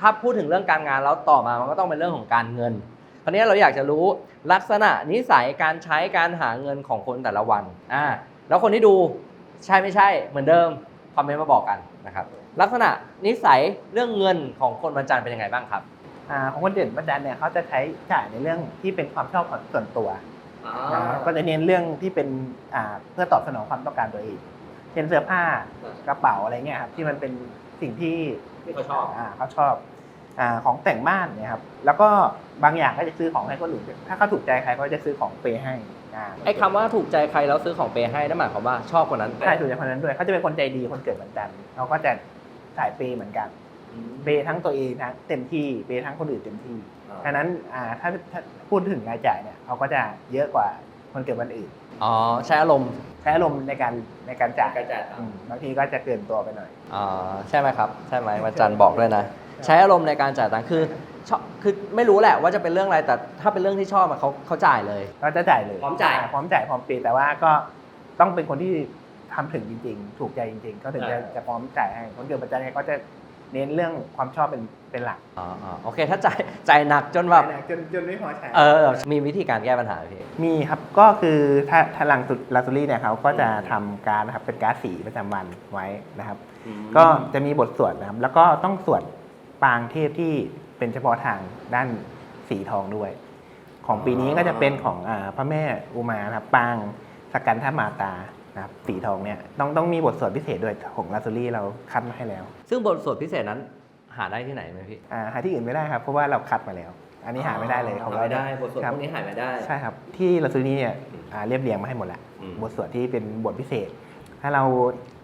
ถ้าพูดถึงเรื่องการงานแล้วต่อมามันก็ต้องเป็นเรื่องของการเงินคราวนี้เราอยากจะรู้ลักษณะนิสัยการใช้การหาเงินของคนแต่ละวันอ่าแล้วคนที่ดูใช่ไม่ใช่เหมือนเดิมคอมเมนต์มาบอกกันนะครับลักษณะนิสัยเรื่องเงินของคนวันจันทร์เป็นยังไงบ้างครับอ่าของคนเด่นประจันเนี่ยเขาจะใช้จ่ายในเรื่องที่เป็นความชอบของส่วนตัวนะครับก็จะเน้นเรื่องที่เป็นอ่าเพื่อตอบสนองความต้องการตัวเองเช่นเสื้อผ้ากระเป๋าอะไรเงี้ยครับที่มันเป็นสิ่งที่ ที่เขาชอบอ่าเขาชอบอ่าของแต่งบ้านเนี่ยครับแล้วก็บางอย่างก็จะซื้อของให้คนอื่นถ้าเขาถูกใจใครเขาจะซื้อของเปย์ให้อ่าไอ้คำว่าถูกใจใครแล้วซื้อของเปย์ให้นั่นหมายความว่าชอบคนนั้นใช่ถูกใจคนนั้นด้วยเขาจะเป็นคนใจดีคนเกิดวันจันทร์เขาก็จะสายเปย์เหมือนกันเปย์ทั้งตัวเองนะเต็มที่เปย์ทั้งคนอื่นเต็มที่ฉะนั้นอ่าถ้าถ้าพูดถึงรายจ่ายเนี่ยเขาก็จะเยอะกว่าคนเกิดวันอื่น อ๋อใช้อารมณ์ใช้อารมณ์ในการในการจ่ายการจ่ายอืมบางทีก็จะเกินตัวไปหน่อย อ๋อใช่ไหมครับ ใช่ไหมวันจันทร์บอกด้วยนะ ใช้อารมณ์ในการจ่ายตังค์คือชอบคือไม่รู้แหละว่าจะเป็นเรื่องอะไรแต่ถ้าเป็นเรื่องที่ชอบอะเขาเขาจ่ายเลย ก็จะจ่ายเลยพร้อมจ่ายพร้อมจ่ายพร้อมเปย์แต่ว่าก็ต้องเป็นคนที่ทำถึงจริง ๆ ถูกใจจริงๆก็ถึงจะจะพร้อมจ่ายให้คนเกิดวันจันทร์เนี่ยก็จะ เน้นเรื่องความชอบเป็นเป็นหลักอ๋ออ๋อโอเค ถ้าจ่ายจ่ายหนักจนแบบจนจนไม่พอใช้เออมีวิธีการแก้ปัญหาไหมพี่มีครับก็คือถ้าถ้าลังสุลาซูรี่เนี่ยเขาก็จะทำการดนะครับเป็นการดสีประจำวันไว้นะครับ ก็จะมีบทสวดนะครับ แล้วก็ต้องสวดปางเทพที่เป็นเฉพาะทางด้านสีทองด้วย ของปีนี้ก็จะเป็นของอาพระแม่อุมานะครับปางสกันทมาตา นะครับสีทองเนี่ยต้องต้องมีบทสวดพิเศษด้วยของลาซูรี่เราคัดมาให้แล้วซึ่งบทสวดพิเศษนั้น หาได้ที่ไหนไหมพี่ อ่าหาที่อื่นไม่ได้ครับเพราะว่าเราคัดมาแล้ว อันนี้หาไม่ได้เลยของเราไม่ได้บทสวดครัพวกนี้หาไม่ได้ ใช่ครับที่ลาซูรี่เนี่ยอ่าเรียบเรียงมาให้หมดแล้วอืม บทสวดที่เป็นบทพิเศษ ถ้าเรา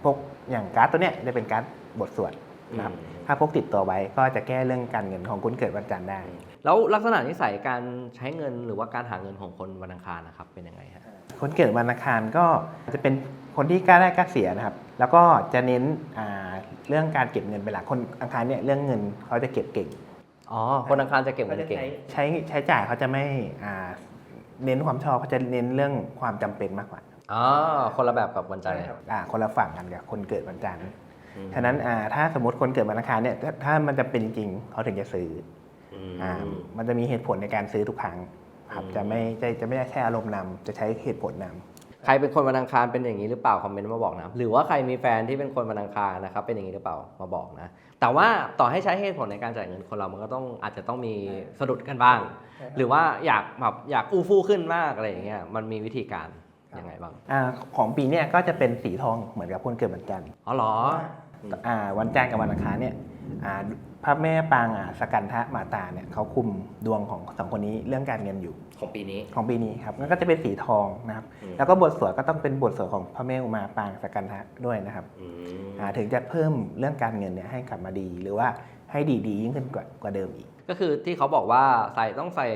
พกอย่างการ์ดตัวเนี้ยจะเป็นการ์ดบทสวดนะครับถ้าพกติดตัวไว้ก็จะแก้เรื่องการเงินของคุณเกิดวันจันทร์ได้ แล้วลักษณะนิสัยการใช้เงินหรือว่าการหาเงินของคนวันอังคารนะครับเป็นยังไงฮะ คนเกิดวันอังคารก็จะเป็นคนที่กล้าได้กล้าเสียนะครับ แล้วก็จะเน้นอ่าเรื่องการเก็บเงินเป็นหลักคนอังคารเนี่ยเรื่องเงินเขาจะเก็บเก่งอ๋อคนอังคารจะเก็บเงินเก่งใช้ใช้จ่ายเขาจะไม่อ่าเน้นความชอบเขาจะเน้นเรื่องความจำเป็นมากกว่าอ๋อคนละแบบกับวันจันทร์เลยอ่าคนละฝั่งกันกับคนเกิดวันจันทร์อืมฉะนั้นอ่าถ้าสมมติคนเกิดวันอังคารเนี่ยถ้าถ้ามันจะเป็นจริงๆเขาถึงจะซื้ออือมอ่ามันจะมีเหตุผลในการซื้อทุกครั้ง ครับอืมจะไม่จะจะไม่ได้ใช้อารมณ์นำจะใช้เหตุผลนำใครเป็นคนวันอังคารเป็นอย่างนี้หรือเปล่าคอมเมนต์มาบอกนะหรือว่าใครมีแฟนที่เป็นคนวันอังคารนะครับเป็นอย่างนี้หรือเปล่ามาบอกนะ แต่ว่าต่อให้ใช้เหตุผลในการจ่ายเงินคนเรามันก็ต้องอาจจะต้องมีสะดุดกันบ้าง หรือว่าอยากแบบอยากอู้ฟู่ขึ้นมากอะไรอย่างเงี้ยมันมีวิธีการยังไงบ้างอาของปีเนี้ยก็จะเป็นสีทองเหมือนกับคนเกิดวันจันทร์อ๋อเหรออ่าวันจันทร์กับวันอังคารเนี่ยอ่า พระแม่ปางอ่าสกันทะมาตาเนี่ยเขาคุมดวงของสองคนนี้เรื่องการเงินอยู่ของปีนี้ ของปีนี้ครับงั้นก็จะเป็นสีทองนะครับ อืม แล้วก็บทสวดก็ต้องเป็นบทสวดของพระแม่อุมาปางสกันทะด้วยนะครับอืมอ่าถึงจะเพิ่มเรื่องการเงินเนี่ยให้กลับมาดี หรือว่าให้ดีดีๆยิ่งขึ้นกว่ากว่าเดิมอีก ก็คือที่เขาบอกว่าใส่ต้องใส่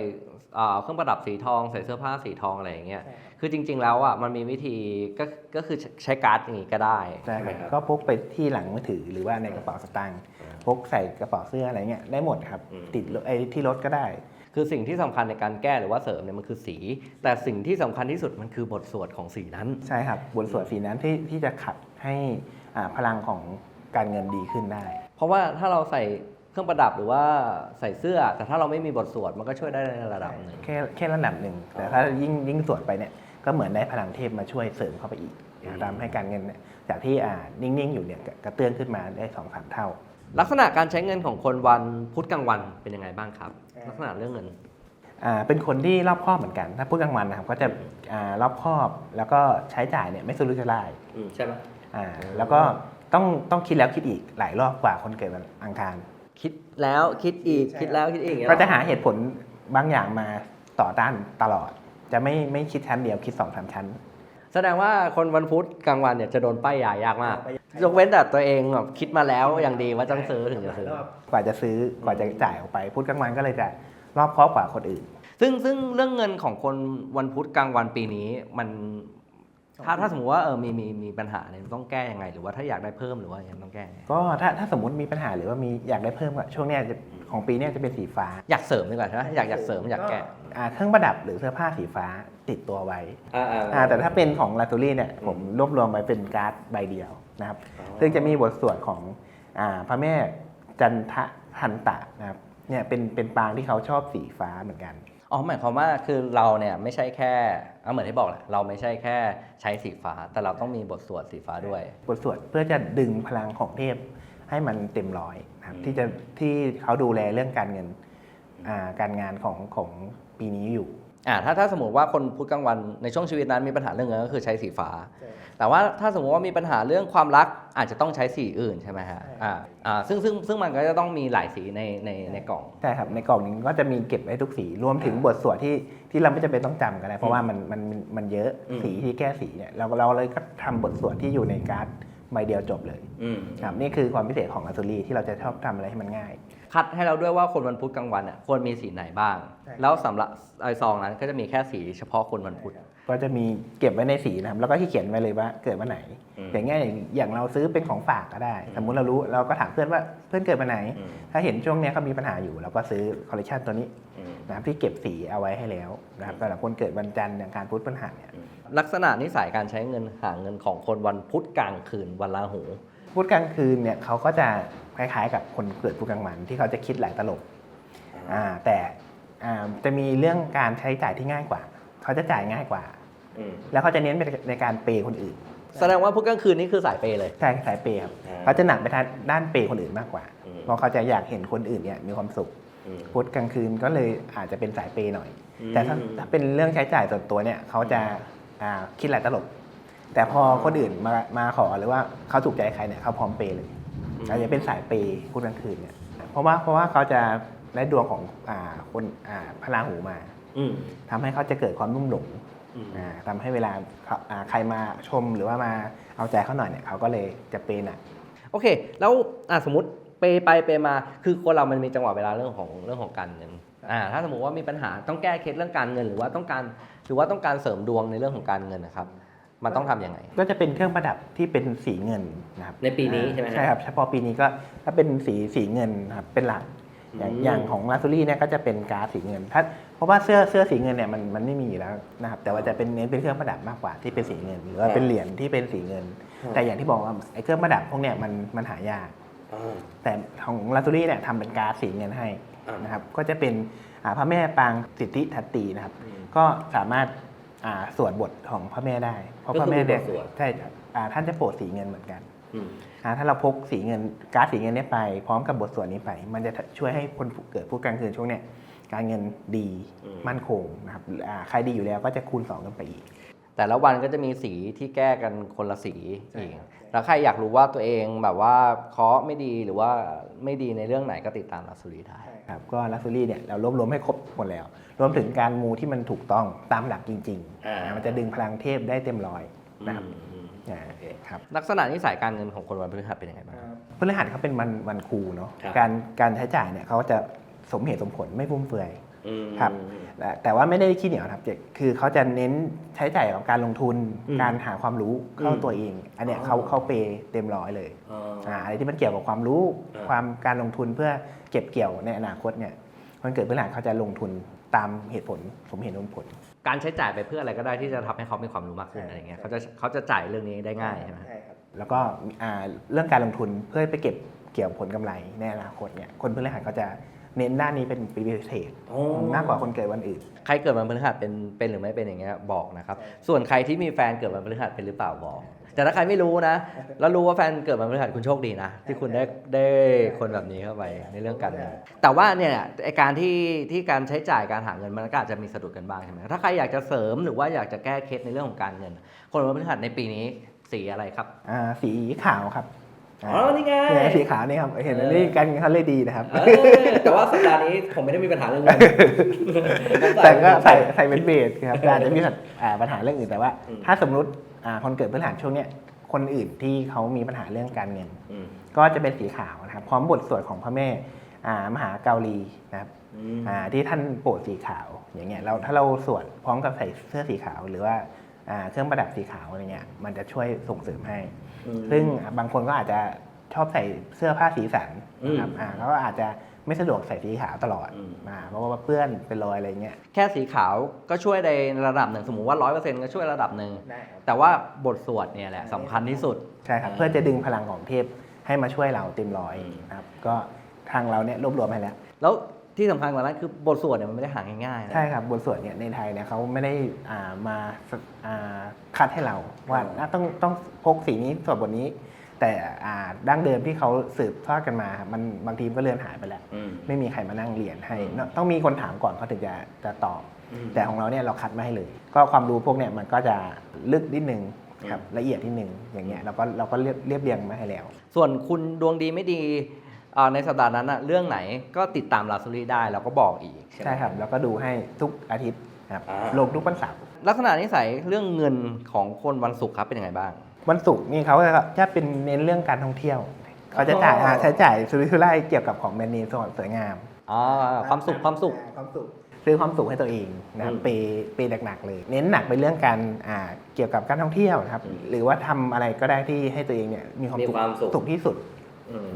อ่าเครื่องประดับสีทอง ใส่เสื้อผ้าสีทองอะไรอย่างเงี้ย คือจริง ๆ แล้วอะมันมีวิธีก็ก็คือใช้การ์ดอย่างงี้ก็ได้ ใช่ไหมครับก็พกไปที่หลังมือถือหรือว่าในกระเป๋าสตางค์พกใส่กระเป๋าเสื้ออะไรเงี้ยได้หมดครับ อืม ติดรถไอ้ที่รถก็ได้ คือสิ่งที่สำคัญในการแก้หรือว่าเสริมเนี่ยมันคือสี แต่สิ่งที่สำคัญที่สุดมันคือบทสวดของสีนั้น ใช่ครับบนส่วนสีนั้นที่ที่จะขัดให้อ่าพลังของการเงินดีขึ้นได้ เพราะว่าถ้าเราใส่เครื่องประดับหรือว่าใส่เสื้อ แต่ถ้าเราไม่มีบทสวดมันก็ช่วยได้ในระดับหนึ่ง แค่แค่ระดับหนึ่งแต่ถ้ายิ่งยิ่งสวดไปเนี่ย ก็เหมือนได้พลังเทพมาช่วยเสริมเข้าไปอีกอืมทำให้การเงินเนี่ยจากที่อ่านิ่งๆอยู่เนี่ยกระเตื้องขึ้นมาได้สองสามเท่า ลักษณะการใช้เงินของคนวันพุธกลางวันเป็นยังไงบ้างครับอ่าลักษณะเรื่องเงินอ่าเป็นคนที่รอบคอบเหมือนกัน ถ้าพูดกลางวันนะครับก็จะอ่ารอบคอบแล้วก็ใช้จ่ายเนี่ยไม่สุรุ่ยสุร่ายใช่ไหมอ่าแล้วก็ต้องต้องคิดแล้วคิดอีกหลายรอบกว่าคนเกิดวันอังคาร คิดแล้วคิดอีกใช่คิดแล้วคิดอีกอย่างเงี้ยก็จะเหรอหาเหตุผลบางอย่างมาต่อต้านตลอด จะไม่ไม่คิดชั้นเดียวคิดสองสามชั้น แสดงว่าคนวันพุธกลางวันเนี่ยจะโดนป้ายยายากมาก ยกเว้นแต่ตัวเองแบบคิดมาแล้วอย่างดีว่าต้องซื้อถึงจะซื้อ กว่าจะซื้อกว่าจะจ่ายออกไปพูดกลางวันก็เลยจะรอบคอบกว่าคนอื่น ซึ่งซึ่งเรื่องเงินของคนวันพุธกลางวันปีนี้มัน ถ้าถ้าสมมติว่าเออมีมีมีปัญหาเนี่ยต้องแก้ยังไง หรือว่าถ้าอยากได้เพิ่มหรือว่ายังไงต้องแก้ยังไงก็ถ้าถ้าสมมติมีปัญหาหรือว่ามีอยากได้เพิ่มอะช่วงเนี้ยจะของปีเนี้ยจะเป็นสีฟ้าอยากเสริมดีกว่าใช่ไหมอยากอยากเสริมอยากแก้ อ่าเครื่องประดับหรือเสื้อผ้าสีฟ้าติดตัวไว้อ่าอ่าแต่ถ้าเป็นของลาตูรี่เนี่ยผมรวบรวมไว้เป็นการ์ดใบเดียวนะครับ ซึ่งจะมีบทสวดของอ่าพระแม่จันทฮันตะนะครับเนี่ยเป็นเป็นปางที่เขาชอบสีฟ้าเหมือนกัน อ๋อหมายความว่าคือเราเนี่ยไม่ใช่แค่เอาเหมือนที่บอกแหละเราไม่ใช่แค่ใช้สีฟ้า แต่เราต้องมีบทสวดสีฟ้าด้วย บทสวดเพื่อจะดึงพลังของเทพให้มันเต็มร้อยนะครับอืมที่จะที่เขาดูแลเรื่องการเงินอ่าการงานของของปีนี้อยู่ อ่าถ้าถ้าสมมติว่าคนพุธกลางวันในช่วงชีวิตนั้นมีปัญหาเรื่องเงินก็คือใช้สีฟ้า แต่ว่าถ้าสมมติว่ามีปัญหาเรื่องความรักอาจจะต้องใช้สีอื่นใช่ไหมฮะใช่อ่าอ่าซึ่งซึ่งซึ่งมันก็จะต้องมีหลายสีในในในกล่อง ใช่ครับในกล่องนี้ก็จะมีเก็บไว้ทุกสีรวมถึงบทสวดที่ที่เราไม่จำเป็นต้องจำก็ได้เพราะว่ามันมันมันมันเยอะอืม สีที่แก้สีเนี่ยเราเราเลยก็ทำบทสวดที่อยู่ในการ์ดใบเดียวจบเลยอืม ครับนี่คือความพิเศษของอัซูรีที่เราจะชอบทำอะไรให้มันง่าย คัดให้เราด้วยว่าคนวันพุธกลางวันอะควรมีสีไหนบ้าง ใช่แล้วสำหรับไอซองนั้นก็จะมีแค่สีเฉพาะคนวันพุธ ก็จะมีเก็บไว้ในสีนะครับ แล้วก็ที่เขียนไว้เลยว่าเกิดวันไหน อืมอย่างเงี้ยอย่างอย่างเราซื้อเป็นของฝากก็ได้อืมสมมุติเรารู้เราก็ถามเพื่อนว่าเพื่อนเกิดวันไหน อืม ถ้าเห็นช่วงเนี้ยเขามีปัญหาอยู่เราก็ซื้อคอลเลคชันตัวนี้อืม นะครับที่เก็บสีเอาไว้ให้แล้วนะครับสำหรับคนเกิดวันจันทร์อย่างการพุธพฤหัสเนี่ยลักษณะนิสัยการใช้เงินหาเงินของคนวันพุธกลางคืนวันลาหู พุธกลางคืนเนี่ยเขาก็จะ คล้ายๆ กับคนเกิดพุธกลางวันที่เขาจะคิดหลายตลบอ่าแต่อ่าจะมีเรื่องการใช้จ่ายที่ง่ายกว่า เขาจะจ่ายง่ายกว่า แล้วเขาจะเน้นไปในการเปย์คนอื่น แสดงว่าพุธกลางคืนนี่คือสายเปย์เลยใช่สายเปย์ครับอ่าเขาจะหนักไปทางด้านเปย์คนอื่นมากกว่าอืมเพราะเขาจะอยากเห็นคนอื่นเนี่ยมีความสุขพุธกลางคืนก็เลยอาจจะเป็นสายเปย์หน่อย แต่ถ้าถ้าเป็นเรื่องใช้จ่ายส่วนตัวเนี่ยเขาจะอ่าคิดหลายตลบ แต่พอคนอื่นมามาขอหรือว่าเขาถูกใจใครเนี่ยเขาพร้อมเปย์เลย อาจจะเป็นสายเปย์พุธกลางคืนเนี่ยเพราะว่าเพราะว่าเขาจะได้ดวงของอ่าคนอ่าพระราหูมาอืม ทำให้เขาจะเกิดความรุ่มหลงอืม อ่าทำให้เวลาเขาอ่าใครมาชมหรือว่ามาเอาใจเขาหน่อยเนี่ยเขาก็เลยจะเปย์หนัก โอเค แล้วอะสมมติเปย์ไปเปย์มาคือคนเรามันมีจังหวะเวลาเรื่องของเรื่องของการเงินอ่าถ้าสมมติว่ามีปัญหาต้องแก้เคล็ดเรื่องการเงิน หรือว่าต้องการหรือว่าต้องการเสริมดวงในเรื่องของการเงินนะครับ มันต้องทำยังไง ก็จะเป็นเครื่องประดับที่เป็นสีเงินนะครับในปีนี้ใช่ไหมฮะใช่ครับเฉพาะปีนี้ก็ถ้าเป็นสีสีเงินนะครับเป็นหลักอย่างอืมอย่างของลาซูรี่เนี่ยก็จะเป็นการ์ดสีเงินถ้าเพราะว่าเสื้อเสื้อสีเงินเนี่ยมันมันไม่มีอยู่แล้วนะครับแต่ว่าจะเป็นเน้นเป็นเครื่องประดับมากกว่าที่เป็นสีเงิน หรือว่าเป็นเหรียญที่เป็นสีเงิน แต่อย่างที่บอกว่าไอ้เครื่องประดับพวกเนี่ยมันมันหายากแต่ของลาซูรี่เนี่ยทำเป็นการ์ดสีเงินให้อ่านนะครับก็จะเป็นอ่าพระแม่ปางสิทธิทัตตีนะครับก็สามารถ อ่าสวดบทของพระแม่ได้ เพราะพระแม่เนี่ยก็คือบทสวด ใช่ครับอ่าท่านจะโปรดสีเงินเหมือนกันอืมอ่าถ้าเราพกสีเงินการ์ดสีเงินเนี้ไป พร้อมกับบทสวดนี้ไป มันจะช่วยให้คนเกิดผู้กลางคืนช่วงเนี้ยการเงินดีอืมมั่นคงนะครับอ่าใครดีอยู่แล้วก็จะคูณสองกันไปอีก แต่ละวันก็จะมีสีที่แก้กันคนละสีใช่อีกครับ แล้วใครอยากรู้ว่าตัวเองแบบว่าเคราะห์ไม่ดีหรือว่าไม่ดีในเรื่องไหนก็ติดตามลักซูรีได้ ครับก็ลักซูรี่เนี่ยเรารวบรวมให้ครบหมดแล้ว รวมถึงการมูที่มันถูกต้องตามหลักจริงอ่า ๆนะมันจะดึงพลังเทพได้เต็มร้อยนะครับอืมอืม อ่าครับ ลักษณะนิสัยการเงินของคนวันพฤหัสเป็นยังไงบ้าง พฤหัสเขาเป็นวันวันครูเนาะครับ การการใช้จ่ายเนี่ยเขาจะสมเหตุสมผลไม่ฟุ่มเฟือยอืม ครับแต่แต่ว่าไม่ได้ขี้เหนียวนะครับเจคือเขาจะเน้นใช้จ่ายกับการลงทุนอืมการหาความรู้เข้าอืมตัวเอง อันเนี้ยอ๋อเขาเขาเปย์เต็มร้อยเลยอ๋อออ่าอะไรที่มันเกี่ยวกับความรู้อ่าความการลงทุนเพื่อเก็บเกี่ยวในอนาคตเนี่ยคนเกิดพฤหัสเขาจะลงทุนตามเหตุผลสมเหตุสมผล การใช้จ่ายไปเพื่ออะไรก็ได้ที่จะทำให้เขามีความรู้มากขึ้นใช่อะไรเงี้ยเขาจะเขาจะจ่ายเรื่องนี้ได้ง่ายใช่ไหมแล้วก็อ่าเรื่องการลงทุนเพื่อไปเก็บเกี่ยวผลกำไรในอนาคตเนี่ยคนพฤหัสเขาจะ เน้นด้านนี้เป็นพิเศษมากกว่าคนเกิดวันอื่น ใครเกิดวันพฤหัสเป็นเป็นหรือไม่เป็นอย่างเงี้ยบอกนะครับ ส่วนใครที่มีแฟนเกิดวันพฤหัสเป็นหรือเปล่าบอก แต่ถ้าใครไม่รู้นะ แล้วรู้ว่าแฟนเกิดวันพฤหัสคุณโชคดีนะ ที่คุณได้ได้คนแบบนี้เข้าไปในเรื่องการเงินแต่ว่าเนี่ยไอการที่ที่การใช้จ่ายการหาเงินมันก็อาจจะมีสะดุดกันบ้างใช่ไหมถ้าใครอยากจะเสริมหรือว่าอยากจะแก้เคล็ดในเรื่องของการเงิน คนวันพฤหัสในปีนี้สีอะไรครับอ่าสีขาวครับ อ๋อนี่ไงเนี่ยสีขาวนี่ครับเห็นไหมนี่การเงินเขาเลยดีนะครับแต่ว่าสัปดาห์นี้ผมไม่ได้มีปัญหาเรื่องเงินแต่ก็ใส่ใส่เป็นเบสครับแต่อาจจะมีอ่าปัญหาเรื่องอื่นแต่ว่าอืมถ้าสมมติอ่าคนเกิดพฤหัสช่วงเนี้ยคนอื่นที่เขามีปัญหาเรื่องการเงินอืมก็จะเป็นสีขาวนะครับ พร้อมบทสวดของพระแม่อ่ามหาเกาลีนะครับอืมอ่าที่ท่านโปรดสีขาวอย่างเงี้ยเราถ้าเราสวดพร้อมกับใส่เสื้อสีขาวหรือว่าอ่าเครื่องประดับสีขาวอะไรเงี้ยมันจะช่วยส่งเสริมให้ ซึ่งบางคนก็อาจจะชอบใส่เสื้อผ้าสีสันนะครับอืมอ่าเขาก็อาจจะไม่สะดวกใส่สีขาวตลอดอืมอ่าเพราะว่าเปื้อนเป็นรอยอะไรเงี้ยแค่สีขาวก็ช่วยในระดับหนึ่งสมมุติว่าร้อยเปอร์เซ็นต์ก็ช่วยระดับหนึ่งแต่ว่าบทสวดเนี่ยแหละสำคัญที่สุดใช่ครับเพื่อจะดึงพลังของเทพให้มาช่วยเราเต็มร้อยอืมนะครับก็ทางเราเนี่ยรวบรวมให้แล้วแล้ว ที่สำคัญกว่านั้นคือบทสวดเนี่ยมันไม่ได้หาง่ายๆนะ ใช่ครับบทสวดเนี่ยในไทยเนี่ยเขาไม่ได้อ่ามาสอ่าคัดให้เราว่าอ๋ออะต้องต้องพกสีนี้สวดบทนี้ แต่อ่าดั้งเดิมที่เขาสืบทอดกันมา มันบางทีมันก็เลือนหายไปแล้ว อืม ไม่มีใครมานั่งเรียนให้อืมเนอะต้องมีคนถามก่อนเขาถึงจะจะตอบ อืมแต่ของเราเนี่ยเราคัดมาให้เลย ก็ความรู้พวกเนี่ยมันก็จะลึกนิดนึงครับอืมละเอียดนิดนึงอย่างเงี้ยเราก็เราก็เรียบเรียบเรียงมาให้แล้ว ส่วนคุณดวงดีไม่ดีอ่า ในสัปดาห์นั้นอะเรื่องไหนก็ติดตามลาซูรี่ได้แล้วก็บอกอีกใช่ไหมใช่ครับแล้วก็ดูให้ทุกอาทิตย์ครับอ่าลงทุกวันเสาร์ลักษณะนิสัยเรื่องเงินของคนวันศุกร์ครับเป็นยังไงบ้าง วันศุกร์นี่เขาจะเป็นเน้นเรื่องการท่องเที่ยวเขาจะจ่ายอ๋อหาใช้จ่ายสุรุ่ยสุร่ายเกี่ยวกับของแบรนด์เนมสวยงามอ่าความสุขความสุขความสุขซื้อความสุขให้ตัวเองนะครับอืมเปย์เปย์หนักๆเลย เน้นหนักไปเรื่องการอ่าเกี่ยวกับการท่องเที่ยวนะครับ หรือว่าทำอะไรก็ได้ที่ให้ตัวเองเนี่ยมีความมีสุขความสุขสุขที่สุดอืม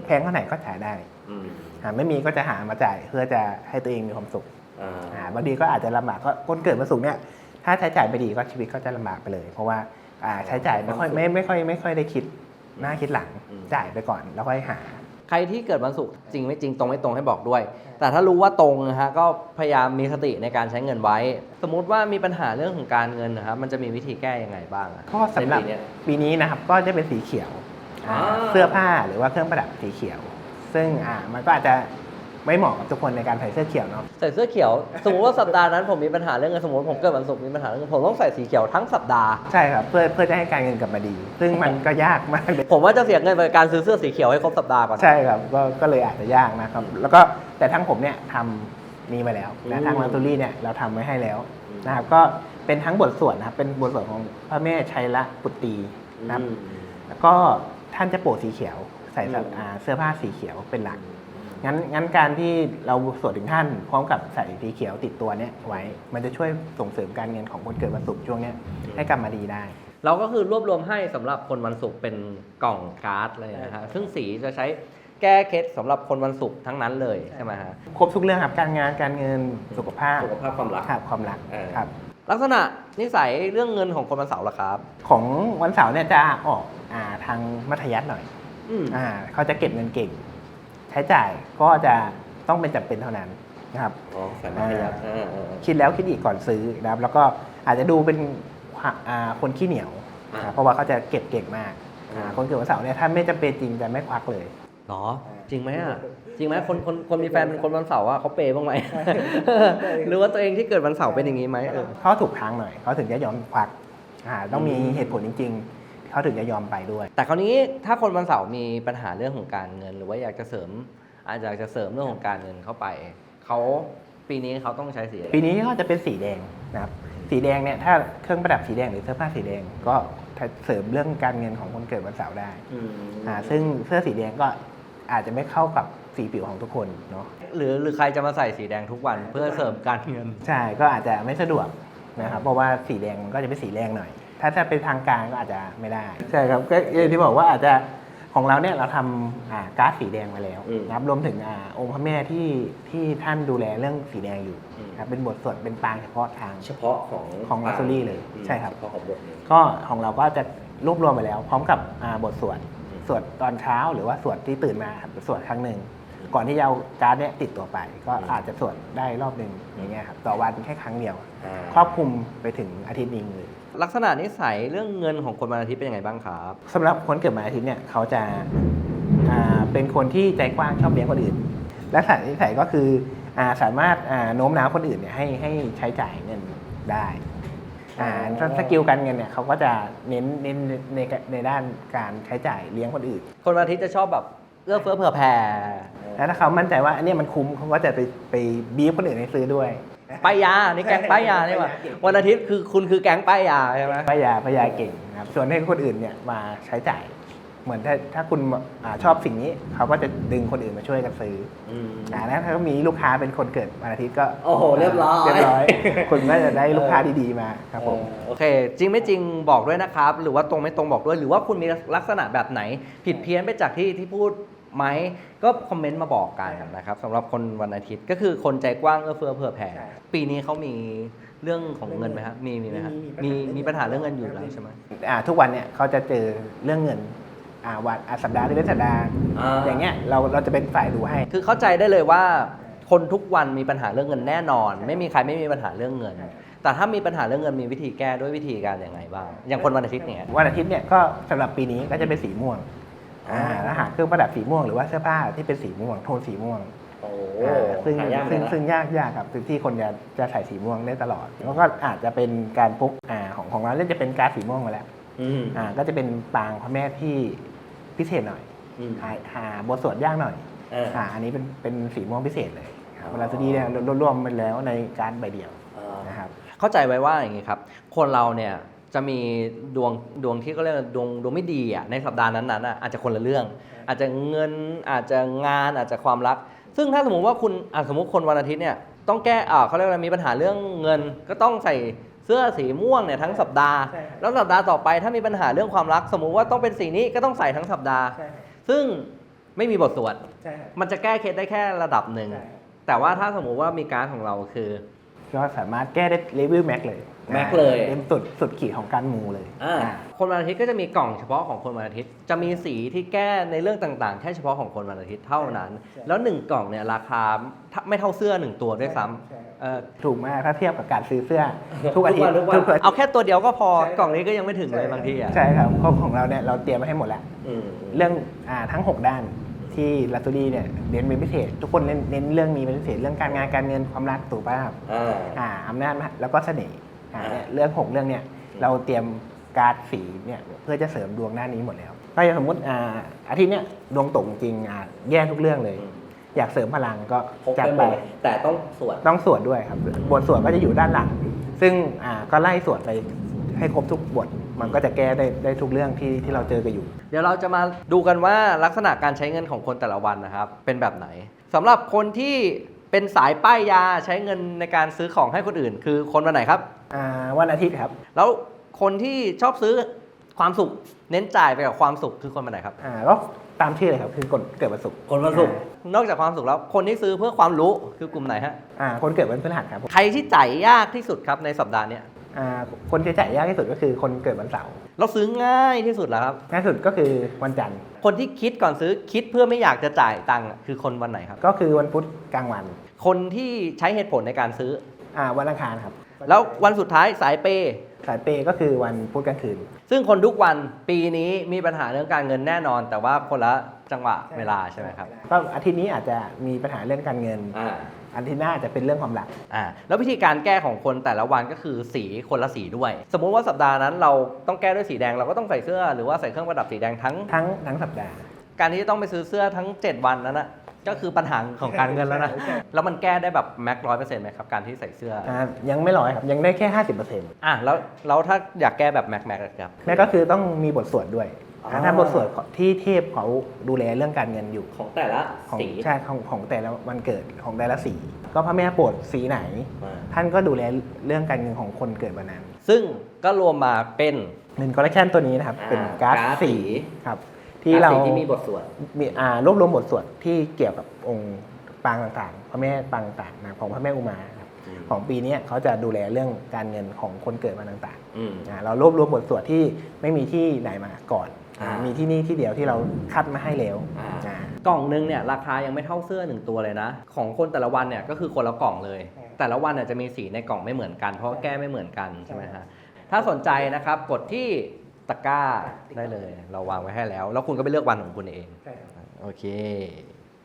แพงเท่าไหร่ก็จ่ายได้อืมหาไม่มีก็จะหามาจ่ายเพื่อจะให้ตัวเองมีความสุขอ่าอ่าบางทีก็อาจจะลำบากก็คนเกิดมาสุขเนี่ย ถ้าใช้จ่ายไม่ดีก็ชีวิตก็จะลำบากไปเลย เพราะว่าอ่าใช้จ่ายไม่ค่อยไม่ไม่ค่อยไม่ค่อยได้คิดหน้าคิดหลังอืมจ่ายไปก่อนแล้วค่อยหา ใครที่เกิดวันศุกร์จริงไม่จริงตรงไม่ตรงให้บอกด้วย แต่ถ้ารู้ว่าตรงนะฮะก็พยายามมีสติในการใช้เงินไว้ สมมุติว่ามีปัญหาเรื่องของการเงินนะครับมันจะมีวิธีแก้ยังไงบ้างอะก็สำหรับในปีเนี้ยปีนี้นะครับก็จะเป็นสีเขียวอ่าอ่า เสื้อผ้าหรือว่าเครื่องประดับสีเขียว ซึ่งอ่ามันก็อาจจะไม่เหมาะกับทุกคนในการใส่เสื้อเขียวเนาะใส่เสื้อเขียว สมมติว่าสัปดาห์นั้นผมมีปัญหาเรื่องเงินสมมติผมเกิดวันศุกร์มีปัญหาเรื่องเงินผมต้องใส่สีเขียวทั้งสัปดาห์ใช่ครับเพื่อเพื่อจะให้การเงินกลับมาดี ซึ่งมันก็ยากมากเลยผมว่าจะเสียเงินไปกับการซื้อเสื้อสีเขียวให้ครบสัปดาห์ก่อนใช่ครับก็ก็เลยอาจจะยากนะครับแล้วก็แต่ทั้งผมเนี่ยทำนี้มาแล้วนะอืมทางลาตูรี่เนี่ยเราทำไว้ให้แล้วอืมนะครับก็เป็นทั้งบทสวดนะครับเป็นบทสวดของพระแม่ชัยละปุตตีนะครับอืมแล้วก็ ท่านจะโปรดสีเขียว ใส่สัอืมอ่าเสื้อผ้าสีเขียวเป็นหลักงั้นงั้นการที่เราสวดถึงท่านพร้อมกับใส่สีเขียวติดตัวเนี่ยไว้ มันจะช่วยส่งเสริมการเงินของคนเกิดวันศุกร์ช่วงเนี้ยให้กลับมาดีได้ เราก็คือรวบรวมให้สำหรับคนวันศุกร์เป็นกล่องการ์ดเลยนะฮะซึ่งสีจะใช้แก้เคล็ดสำหรับคนวันศุกร์ทั้งนั้นเลยใช่ไหมฮะครบทุกเรื่องครับการงานการเงินสุขภาพสุขภาพความรักครับความรักเออครับลักษณะนิสัยเรื่องเงินของคนวันเสาร์ล่ะครับ ของวันเสาร์เนี่ยจะออกอ่า ทางมัธยัสถ์หน่อยอืมอ่าเขาจะเก็บเงินเก่ง ใช้จ่ายก็จะต้องเป็นจำเป็นเท่านั้นนะครับอ๋อสายมัธยัสถ์อ่าอ่าคิดแล้วคิดอีกก่อนซื้อนะครับ แล้วก็อาจจะดูเป็นอ่าคนขี้เหนียวอ่าอ่าเพราะว่าเขาจะเก็บเก่งมากอ่าอ่าคนเกิดวันเสาร์เนี่ยถ้าไม่จำเป็นจริงจะไม่ควักเลยหรอ จริงไหมอะจริงไหมคนคนคนมีแฟนเป็นคนวันเสาร์อะเขาเปย์บ้างไหมหรือว่าตัวเองที่เกิดวันเสาร์เป็นอย่างนี้ไหมเออเขาถูกทางหน่อยเขาถึงจะยอมควักอ่าต้องมีอืมเหตุผลจริง ๆ เขาถึงจะยอมไปด้วย แต่คราวนี้ถ้าคนวันเสาร์มีปัญหาเรื่องของการเงิน หรือว่าอยากจะเสริม อาจจะอยากจะเสริมเรื่องของการเงินเข้าไปเขาปีนี้เขาต้องใช้สีอะไรปีนี้ก็จะเป็นสีแดงนะครับสีแดงเนี่ยถ้าเครื่องประดับสีแดงหรือเสื้อผ้าสีแดงก็เสริมเรื่องการเงินของคนเกิดวันเสาร์ได้อืมอ่าซึ่งเสื้อสีแดงก็อาจจะไม่เข้ากับสีผิวของทุกคนเนาะหรือหรือใครจะมาใส่สีแดงทุกวันเพื่อเสริมการเงิน ใช่ก็อาจจะไม่สะดวกนะครับเพราะว่าสีแดงมันก็จะเป็นสีแรงหน่อย ถ้าถ้าเป็นทางการก็อาจจะไม่ได้ ใช่ครับก็อย่างที่บอกว่าอาจจะของเราเนี่ยเราทำอ่าการ์ดสีแดงมาแล้วอืมนะครับรวมถึงอาองค์พระแม่ที่ที่ท่านดูแลเรื่องสีแดงอยู่อืมครับเป็นบทสวดเป็นปางเฉพาะทาง เฉพาะของของ Luxury เลยใช่ครับเฉพาะของบทนี้ก็ของเราก็จะรวบรวมไปแล้ว พร้อมกับอ่าบทสวดอืมสวดตอนเช้าหรือว่าสวดที่ตื่นมาครับสวดครั้งหนึ่งก่อนที่จะเอาการ์ดเนี่ยติดตัวไป ก็อาจจะสวดได้รอบหนึ่งอย่างเงี้ยครับต่อวันแค่ครั้งเดียวอ่าครอบคลุมไปถึงอาทิตย์หนึงเลย ลักษณะนิสัยเรื่องเงินของคนวันอาทิตย์เป็นยังไงบ้างครับ สำหรับคนเกิดวันอาทิตย์เนี่ยเขาจะอ่าเป็นคนที่ใจกว้างชอบเลี้ยงคนอื่น และสันนิสัยก็คืออาสามารถอ่าโน้มน้าวคนอื่นเนี่ยให้ให้ใช้จ่ายเงินได้อ่าอ๋อสกิลการเงินเนี่ยเขาก็จะเน้นเน้นในในด้านการใช้จ่ายเลี้ยงคนอื่น คนวันอาทิตย์จะชอบแบบเอื้อเฟื้อเผื่อแผ่ แล้วถ้าเขามั่นใจว่าอันเนี้ยมันคุ้มเขาก็จะไปไปบีบคนอื่นให้ซื้อด้วย ป้ายยานี่แก๊งป้ายยานี่หว่าวันอาทิตย์คือคุณคือแก๊งป้ายยาใช่ไหมพยาพยาเก่งนะครับส่วนให้คนอื่นเนี่ยมาใช้จ่าย เหมือนถ้าถ้าคุณอาชอบสิ่งนี้เขาก็จะดึงคนอื่นมาช่วยกันซื้ออืมอ่าแล้วถ้ามีลูกค้าเป็นคนเกิดวันอาทิตย์ก็โอ้โหเรียบร้อยเรียบร้อยคุณก็จะได้ลูกค้าดีๆมาครับผมเออโอเค จริงไม่จริงบอกด้วยนะครับ หรือว่าตรงไม่ตรงบอกด้วย หรือว่าคุณมีลักษณะแบบไหน ผิดเพี้ยนไปจากที่ที่พูด ไหมก็คอมเมนต์มาบอกกันนะครับสำหรับคนวันอาทิตย์ก็คือคนใจกว้างเอื้อเฟื้อเผื่อแผ่ใช่ปีนี้เขามีเรื่องของเงินไหมครับมีมีไหมครับมีมีมีมีปัปัญญหาหาเรื่องเงินอยู่แล้วใช่ไหมอ่าทุกวันเนี่ยเขาจะเจอเรื่องเงินอ่าวันอ่าสัปดาห์หรือเป็นสัปดาห์อ่าอย่างเงี้ยเราเราจะเป็นฝ่ายดูให้ คือเข้าใจได้เลยว่าคนทุกวันมีปัญหาเรื่องเงินแน่นอน ไม่มีใครไม่มีปัญหาเรื่องเงิน แต่ถ้ามีปัญหาเรื่องเงินมีวิธีแก้ด้วยวิธีการอย่างไรบ้าง อย่างคนวันอาทิตย์เนี่ยวันอาทิตย์เนี่ยก็สำหรับปีนี้ก็จะเป็นสีม่วง อ่าอ๋อแล้วหาเครื่องประดับสีม่วงหรือว่าเสื้อผ้าที่เป็นสีม่วงโทนสีม่วงโอ้อ่าซึ่งหายากซึ่งนะซึ่งยากยากครับซึ่งที่คนจะจะใส่สีม่วงได้ตลอดแล้วก็อาจจะเป็นการพกอ่าของของเราเล่นจะเป็นการดสีม่วงมาแล้วอืมอ่าก็จะเป็นปางพระแม่ที่พิเศษหน่อยอืมหาหาบทสวดยากหน่อยเอออ่าอันนี้เป็นเป็นสีม่วงพิเศษเลยครับอ๋อ เวลาจะดีเนี่ยรวมรวมมันแล้วในการดใบเดียวเออนะครับ เข้าใจไว้ว่าอย่างนี้ครับ คนเราเนี่ย จะมีดวงดวงที่ก็เรียกว่าดวงดวงไม่ดีอะในสัปดาห์นั้นๆอะอาจจะคนละเรื่อง อาจจะเงินอาจจะงานอาจจะความรัก ซึ่งถ้าสมมติว่าคุณอะสมมติคนวันอาทิตย์เนี่ยต้องแก้อ่าเขาเรียกว่ามีปัญหาเรื่องเงิน ก็ต้องใส่เสื้อสีม่วงเนี่ยทั้งสัปดาห์ ใช่ครับแล้วสัปดาห์ต่อไปถ้ามีปัญหาเรื่องความรัก สมมุติว่าต้องเป็นสีนี้ก็ต้องใส่ทั้งสัปดาห์ซึ่งไม่มีบทสวด ใช่ครับ มันจะแก้เคล็ดได้แค่ระดับหนึ่ง ใช่ครับ แต่ว่าถ้าสมมุติว่ามีการดของเราคือ ก็สามารถแก้ได้เลเวลแม็กเลย Max เลย เป็นสุดสุดขีดของการมูเลยอ่าอ่าคนวันอาทิตย์ก็จะมีกล่องเฉพาะของคนวันอาทิตย์ จะมีสีที่แก้ในเรื่องต่างๆ แค่เฉพาะของคนวันอาทิตย์เท่านั้นใช่แล้วหนึ่งกล่องเนี่ยราคาไม่เท่าเสื้อหนึ่งตัวด้วยซ้ใช่ครับำเออถูกมากถ้าเทียบกับการซื้อเสื้อ ทุกอาทิตย์ทุกวันทุกเอาแค่ตัวเดียวก็พอใช่กล่องนี้ก็ยังไม่ถึงเลยบางทีอะใช่ครับเพราะของเราเนี่ยเราเตรียมมาให้หมดแล้วอืมเรื่องอ่าทั้ง 6 ด้าน ที่ลัตตุรี่เนี่ยเน้นเป็นพิเศษ ทุกคนเน้นเน้นเรื่องนี้เป็นพิเศษเรื่องการงานการเงินความรักสุขภาพอ่า อ่าอำนาจแล้วก็เสน่ห์อ่าอ่า เนี่ยเรื่องหกเรื่องเนี่ยเราเตรียมการ์ดสีเนี่ยเพื่อจะเสริมดวงด้านนี้หมดแล้วก็อย่างสมมติอ่าอาทิตย์เนี่ยดวงตกจริงอ่าแย่ทุกเรื่องเลย อยากเสริมพลังก็พกจัดไปหมไปดแต่ต้องสวด ต้องสวดด้วยครับบทสวดก็จะอยู่ด้านหลัง ซึ่งอ่าก็ไล่สวดไปให้ครบทุกบท มันก็จะแก้ได้ได้ทุกเรื่องที่ที่เราเจอกันอยู่ เดี๋ยวเราจะมาดูกันว่าลักษณะการใช้เงินของคนแต่ละวันนะครับ เป็นแบบไหนสำหรับคนที่เป็นสายป้ายยาใช้เงินในการซื้อของให้คนอื่น คือคนวันไหนครับ อ่าวันอาทิตย์ครับแล้วคนที่ชอบซื้อความสุขเน้นจ่ายไปกับความสุขคือคนวันไหนครับ อ่าก็ตามชื่อเลยครับคือคนเกิดวันศุกร์คนวันศุกร์นอกจากความสุขแล้วคนที่ซื้อเพื่อความรู้คือกลุ่มไหนฮะอ่าคนเกิดวันพฤหัสครับใครที่จ่ายยากที่สุดครับในสัปดาห์เนี้ยอ่า คนที่จ่ายยากที่สุดก็คือคนเกิดวันเสาร์เราซื้อง่ายที่สุดแล้วครับง่ายสุดก็คือวันจันทร์ คนที่คิดก่อนซื้อคิดเพื่อไม่อยากจะจ่ายตังค์อะคือคนวันไหนครับ ก็คือวันพุธกลางวัน คนที่ใช้เหตุผลในการซื้ออ่าวันอังคารครับ แล้ววันสุดท้ายสายเปย์สายเปย์ก็คือวันพุธกลางคืน ซึ่งคนทุกวันปีนี้มีปัญหาเรื่องการเงินแน่นอน แต่ว่าคนละจังหวะเวลาใช่ไหมครับก็อาทิตย์นี้อาจจะมีปัญหาเรื่องการเงิน อ่าอาทิตย์หน้าอาจจะเป็นเรื่องความรักอ่าแล้ววิธีการแก้ของคนแต่ละวันก็คือสีคนละสีด้วย สมมุติว่าสัปดาห์นั้นเราต้องแก้ด้วยสีแดงเราก็ต้องใส่เสื้อหรือว่าใส่เครื่องประดับสีแดงทั้ง ทั้งทั้งสัปดาห์ การที่จะต้องไปซื้อเสื้อทั้ง 7 วันนั้นนะก็คือปัญหาของการเงินแล้วนะใช่ใช่แล้วมันแก้ได้แบบแม็กร้อยเปอร์เซ็นต์ไหมครับ การที่ใส่เสื้อ อ่ายังไม่ร้อยครับยังได้แค่ 50%อะแล้วแล้วถ้าอยากแก้แบบแม็กแม็กครับ แม่ก็คือต้องมีบทสวดด้วย อ๋อถ้าบทสวดที่เทพเขาดูแลเรื่องการเงินอยู่ของแต่ละของสีใช่ของของแต่ละวันเกิดของแต่ละสี ก็พระแม่โปรดสีไหนอ่าท่านก็ดูแลเรื่องการเงินของคนเกิดวันนั้น ซึ่งก็รวมมาเป็นหนึ่งคอลเลคชันตัวนี้นะครับอ่าเป็นการ์ดการ์ดสีสีครับ ที่เราสีที่มีบทสวดมีอ่ารวบรวมบทสวดที่เกี่ยวกับองค์ปางต่างๆ พระแม่ปางต่างๆนะของพระแม่อุมาครับของปีเนี้ยเขาจะดูแลเรื่องการเงินของคนเกิดวันต่างอืมๆอ่าเรารวบรวมบทสวดที่ไม่มีที่ไหนมาก่อนอ่า มีมีที่นี่ที่เดียวที่เราคัดมาให้แล้วอ่าอ่ากล่องนึงเนี่ยราคายังไม่เท่าเสื้อหนึ่งตัวเลยนะ ของคนแต่ละวันเนี่ยก็คือคนละกล่องเลยใช่แต่ละวันเนี่ยจะมีสีในกล่องไม่เหมือนกัน เพราะว่าแก้ไม่เหมือนกันใช่ไหมฮะถ้าสนใจนะครับกดที่ตะกร้าได้เลย เราวางไว้ให้แล้ว แล้วคุณก็ไปเลือกวันของคุณเองโอเค